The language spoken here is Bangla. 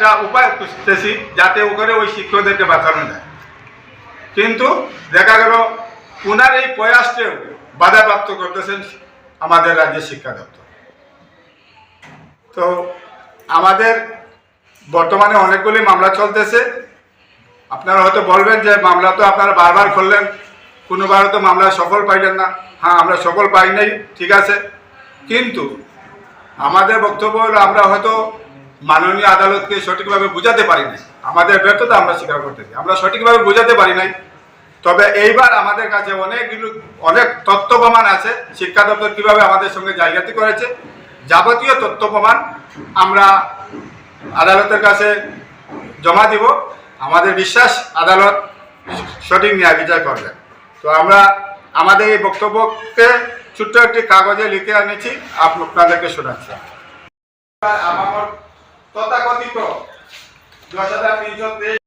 একটা উপায় খুঁজতেছি যাতে করে ওই শিক্ষকদেরকে বাঁচানো যায়। কিন্তু দেখা গেল ওনার এই প্রয়াসটাও বাধাপ্রাপ্ত করতেছেন আমাদের রাজ্যের শিক্ষা দপ্তর। তো আমাদের বর্তমানে অনেকগুলি মামলা চলতেছে। আপনারা হয়তো বলবেন যে মামলা তো আপনারা বারবার করলেন কোনোবার তো মামলা সফল পাইলেন না। হ্যাঁ আমরা সফল পাই নাই, ঠিক আছে। কিন্তু আমাদের বক্তব্য হলো, আমরা হয়তো মাননীয় আদালতকে সঠিকভাবে বুঝাতে পারি নাই আমাদের ব্যর্থতা আমরা স্বীকার করতে করতেছি আমরা সঠিকভাবে বুঝাতে পারি নাই। তবে এইবার আমাদের কাছে অনেকগুলো অনেক তথ্য প্রমাণ আছে। শিক্ষা দপ্তর কীভাবে আমাদের সঙ্গে জায়গাতি করেছে। যাবতীয় তথ্য প্রমাণ আমরা আদালতের কাছে জমা দিব। আমাদের বিশ্বাস, আদালত সঠিক ন্যায় বিচার করবেন তো আমরা আমাদের এই বক্তব্যকে ছোট্ট একটি কাগজে লিখে আনেছি আপনাদেরকে শোনাচ্ছি। আমার তথাকথিত দশ হাজার তিনশো তেইশ।